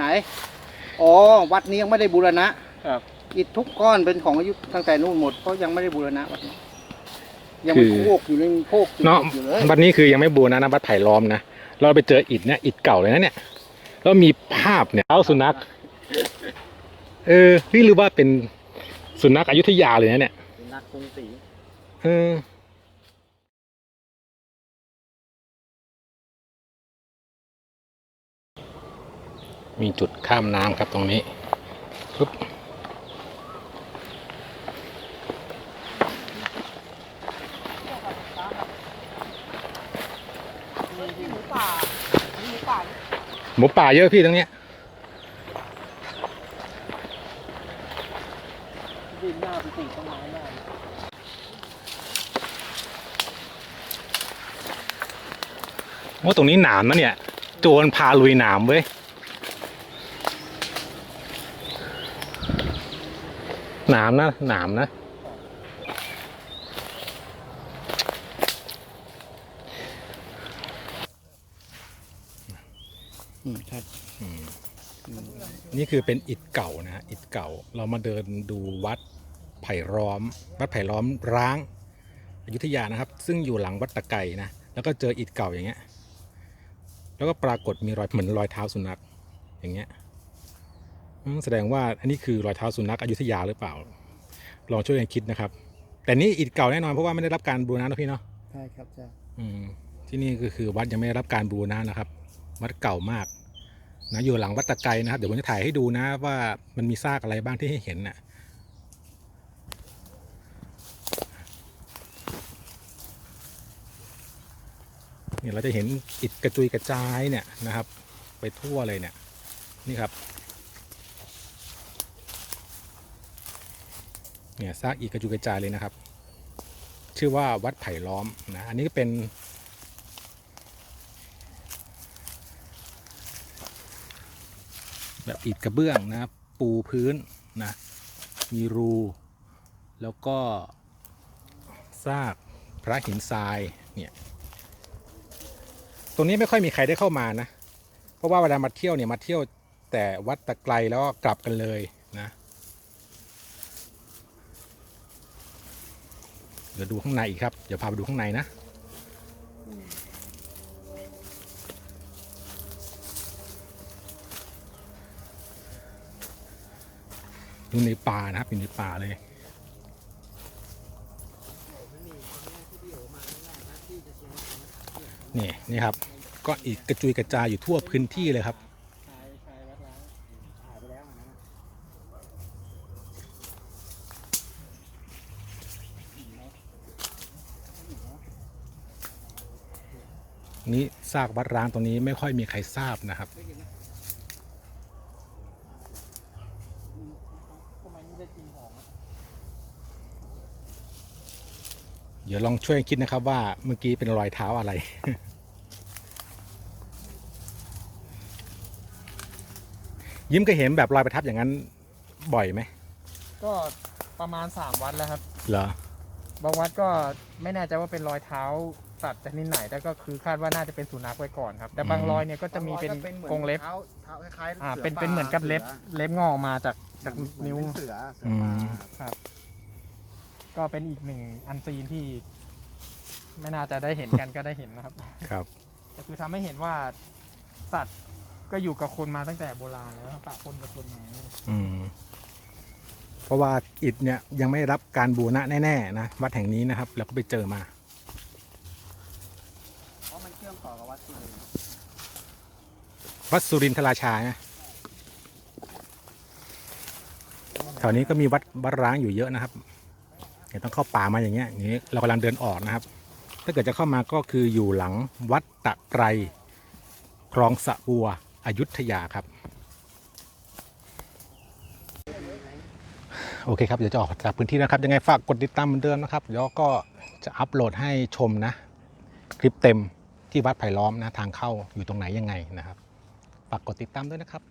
ไหน อ๋อ วัดนี้ยังไม่ได้บูรณะครับ อิฐทุกก้อนเป็นของอายุตั้งแต่นู่นหมดเพราะยังไม่ได้บูรณะวัดนี้ยังเป็นคือ โคกอยู่ในโคกเนาะอยู่เลยวัดนี้คือยังไม่บูรณะนะวัดไผ่ล้อมนะ เราไปเจออิฐเนี่ยอิฐเก่าเลยนะเนี่ยแล้วมีภาพเนี่ยเอาสุนัข เออนี่หรือว่าเป็นสุนัขอยุธยาเลยนะเนี่ย นักกรุงศรีเออ มีจุดข้ามน้ำครับตรงนี้ปุ๊บหมูป่าเยอะพี่ตรงเนี้ยดินหน้าเป็นสีต้นไม้หน้าว่าตรงนี้หนามนะเนี่ย โจรพาลุยหนามเว้ย หนามนะหนามนะอืมใช่นี่คือเป็นอิฐเก่านะฮะอิฐเก่าเรามาเดินดูวัดไผ่ล้อม วัดไผ่ล้อมร้างอยุธยานะครับ ซึ่งอยู่หลังวัดตะไกนะแล้วก็เจออิฐเก่าอย่างเงี้ย แล้วก็ปรากฏมีรอยเหมือนรอยเท้าสุนัขอย่างเงี้ยอืม แสดงว่าอันนี้คือรอยเท้าสุนัขอยุธยาหรือเปล่า ลองช่วยกันคิดนะครับ แต่นี่อิฐเก่าแน่นอนเพราะว่าไม่ได้รับการบูรณะนะพี่เนาะใช่ครับใช่อืมที่นี่ก็คือวัดยังไม่ได้รับการบูรณะนะครับ วัดเก่ามากนะอยู่หลังวัดตะไกนะครับ เดี๋ยวผมจะถ่ายให้ดูนะว่ามันมีซากอะไรบ้างที่ให้เห็นน่ะเนี่ยเราจะเห็นอิฐกระจุยกระจายเนี่ยนะครับ ไปทั่วเลยเนี่ยนี่ครับ เนี่ยซากอิฐกระจุยกระจายเลยนะครับ ชื่อว่าวัดไผ่ล้อมนะอันนี้ก็เป็น แบบอิฐกระเบื้องนะปูพื้นนะมีรู แล้วก็ซากพระหินทรายเนี่ยตรงนี้ไม่ค่อยมีใครได้เข้ามานะ เพราะว่าเวลามาเที่ยวเนี่ยมาเที่ยวแต่วัดตะไกลแล้วก็กลับกันเลยนะ เดี๋ยวดูข้างในอีกครับ เดี๋ยวพาไปดูข้างในนะอยู่ในป่านะครับอยู่ในป่าเลยนี่นี่ครับ ก็อีกกระจุยกระจายอยู่ทั่วพื้นที่เลยครับ ชายชายวัดล้างหายไปแล้วอันนั้นน่ะ นี่ซากวัดร้างตรงนี้ไม่ค่อยมีใครทราบนะครับทำไมนี่ได้กลินหอมอะเดี๋ยวลองช่วยคิดนะครับว่าเมื่อกี้เป็นรอยเท้าอะไรยิ้มก็เห็นแบบรอยประทับอย่างนั้นบ่อยไหม ก็ประมาณ3วัดแล้วครับ เหรอบางวัดก็ไม่แน่ใจว่าเป็นรอยเท้า สัตว์ชนิดไหนแต่ก็คือคาดว่าน่าจะเป็นสุนัขไว้ก่อนครับ แต่บางอืมรอยเนี่ยก็จะมีเป็นหมือนกรงเล็บ ท้าเท้าคล้ายๆอ่า สืเป็นป่าเป็นเหมือนกับเล็บสือเล็บงอกออกมาจากจากเหมือนิ้วเป็นเสือเสืออืป่ามครับ ก็เป็นอีกหนึ่งอันซีนที่ ไม่น่าจะได้เห็นกันก็ได้เห็นนะครับ ครับก็คือทำให้เห็นว่าสัตว์ก็อยู่กับคนมาตั้งแต่โบราณแล้วปะปนกับคนมาอืม เพราะว่าอิฐเนี่ยยังไม่ได้รับการบูรณะแน่ๆนะวัดแห่งนี้นะครับ แล้วก็ไปเจอมาเพ ราะมันเชื่อมต่อกับวัดสุรินทร์วัดสุรินทราชานะแถวนี้ก็มีวัดวัดร้างอยู่เยอะนะครับเดี๋ยวต้องเข้าป่ามาอย่างเงี้ยอย่างนี้เรากำลังเดินออกนะครับ ถ้าเกิดจะเข้ามาก็คืออยู่หลังวัดตะไกรคลองสะบัวอยุธยาครับ โอเคครับเดี๋ยวจะออกจากพื้นที่นะครับ ยังไงฝากกดติดตามเหมือนเดิมนะครับเดี๋ยวก็จะอัปโหลดให้ชมนะ คลิปเต็ม ที่วัดไผ่ล้อมนะทางเข้าอยู่ตรงไหนยังไงนะครับฝากกดติดตามด้วยนะครับ